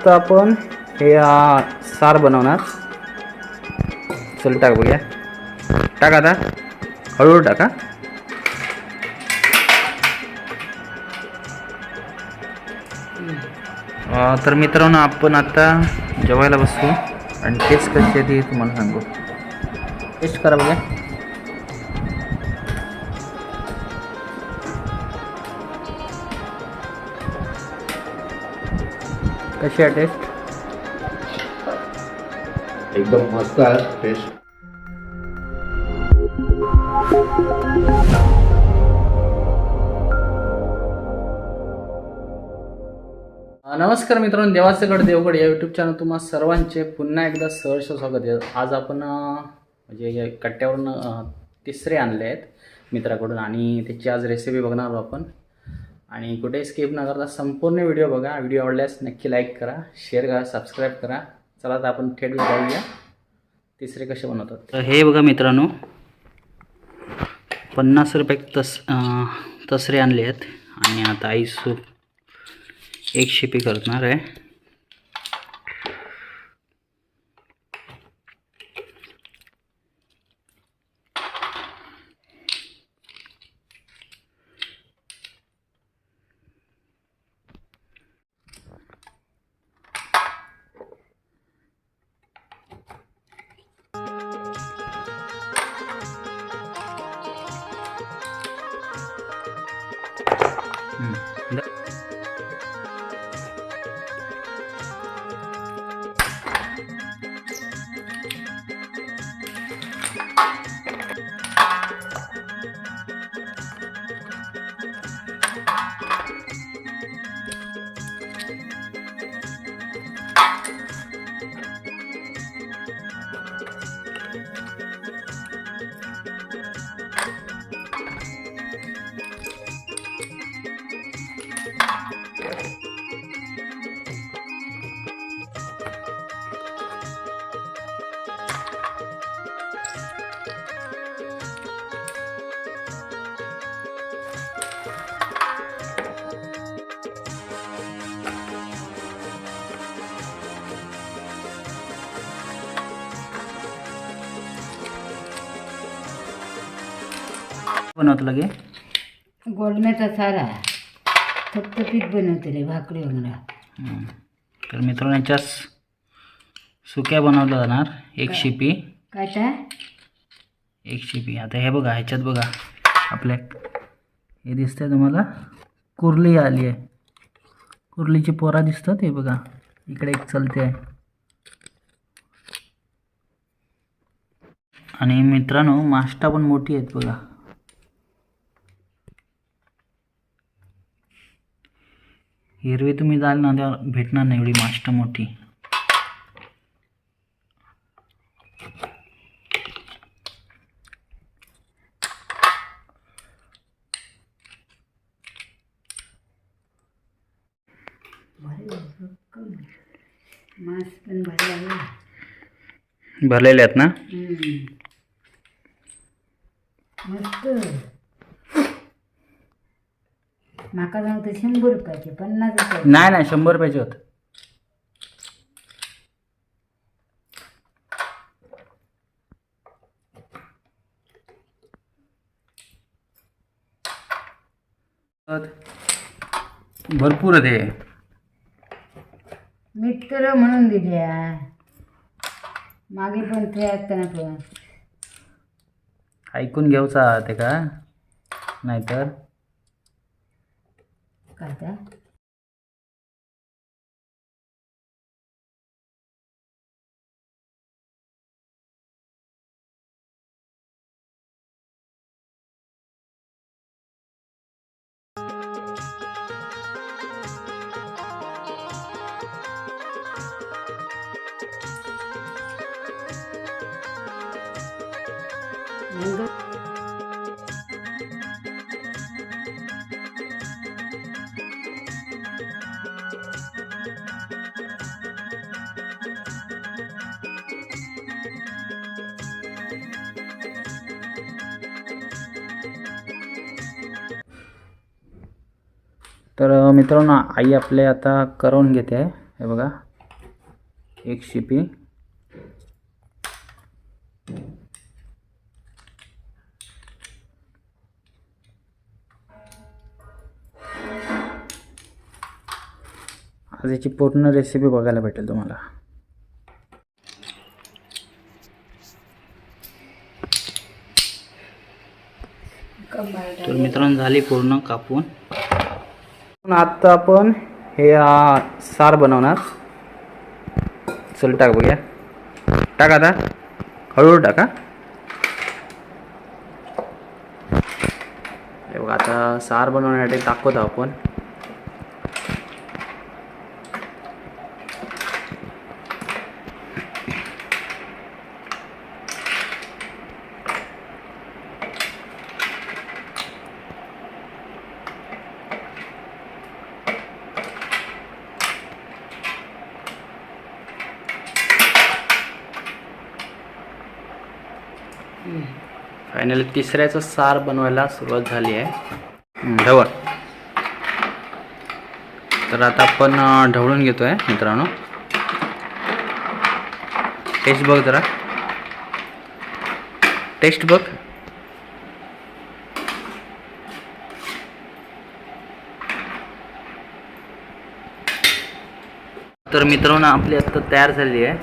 आता आपण हे सार बनवणार. चल टाक बघूया. टाका आता. हळूहळू टाका तर मित्रांनो आपण आता जेवायला बसू. आणि टेस्ट कशी आहे ती तुम्हाला सांगू. टेस्ट करा बघा कशी आहे टेस्ट एकदम मस्त आहे टेस्ट नमस्कार मित्रांनो देवाचेकडे देवगड या यूट्यूब चॅनल तुम्हा सर्वांचे पुन्हा एकदा सहर्ष स्वागत आहे. आज आपण म्हणजे या कट्ट्यावरून तिसरे आणले आहेत मित्राकडून आणि त्याची आज रेसिपी बघणार आहोत आपण. आणि कुठेही स्किप न करता संपूर्ण व्हिडिओ बघा. व्हिडिओ आवडल्यास नक्की लाईक करा शेअर करा सबस्क्राईब करा. चला आता आपण थेट जाऊया तिसरे कसे बनवतात तर हे बघा मित्रांनो. पन्नास रुपये तस तसरे आणले आहेत आणि आता आई सूप एक शिपी करणार आहे. बनवतो लगे? गोडण्याचा सारा थपथपीत बनवतले भाकरी वगैरे हम्म. तर मित्रांनो याच्या स- सुक्या बनवल्या जाणार एक शिपी. काय काय एक शिपी. आता हे बघा ह्याच्यात बघा आपल्या हे दिसतंय तुम्हाला? कुर्ली आली आहे. कुर्लीची पोरा दिसतात हे बघा. इकडे एक चलते. आहे आणि मित्रांनो माष्टा पण मोठी आहेत बघा. हिरवी तुम्ही जाल ना तेव्हा भेटणार नाही एवढी माष्टा मोठी. भरलेले आहेत ना. मस्त. माका तर शंभर रुपयाचे पन्नास रुपयाचे. नाही नाही शंभर रुपयाचे होत. भरपूर आहे ते मित्र म्हणून दिल्या. मागे पण ते असताना पण ऐकून घ्यावचा ते का? नाहीतर? काय त्या मग तर मित्रांनो आई आपले आता करून घेते. आहे हे बघा. एक शिपी. आज याची पूर्ण रेसिपी बघायला भेटेल तुम्हाला. तर मित्रांनो झाली पूर्ण कापून. आता आपण हे सार बनवणार. चल टाक बघूया. टाका आता. हळूहळू टाका हे. बघा आता सार बनवण्यासाठी टाकत आपण. फायनली तिसऱ्याचं सार बनवायला सुरुवात झाली आहे. ढवळ. तर आता आपण ढवळून घेतो आहे मित्रांनो. टेस्ट बघ जरा. टेस्ट बघ. तर मित्रांनो आपली आत्ता तयार झाली आहे.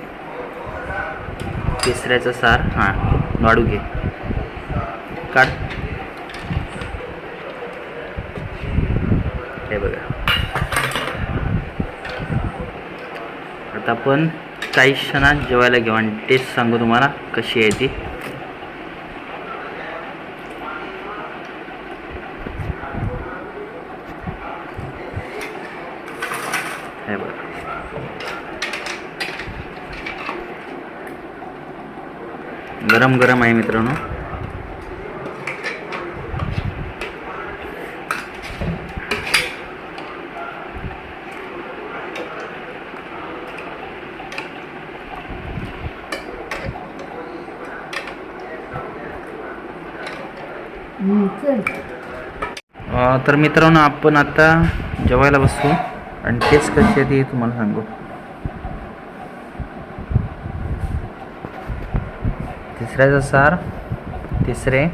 तिसऱ्याचं सार. हां वाढू घे. काढ. हे बघा. आता आपण काही क्षणात जेवायला घेऊ आणि टेस्ट सांगू तुम्हाला कशी आहे ती. हे बघा. गरम गरम आहे मित्रांनो. तर मित्रांनो आपण आता जेवायला बसू. आणि टेस्ट कशी आहे ती तुम्हाला सांगू. तिसऱ्याचा सार तिसरे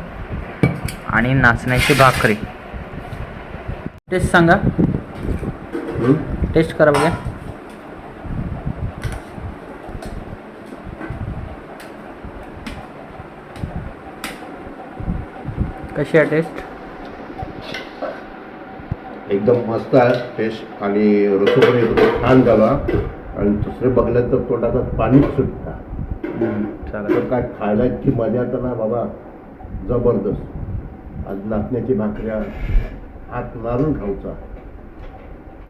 आणि नाचण्याची भाकरी. टेस्ट सांगा. टेस्ट करा बघा कशी आहे टेस्ट एकदम मस्त आहे टेस्ट आणि रसू पण एकदम छान झाला. आणि दुसरे बघल्यात तर तोंडाचं पाणीच सुटतं. तर काय खायला इतकी मजा तर ना बाबा. जबरदस्त. आज नाचण्याची भाकऱ्या हात मारून खाऊचा.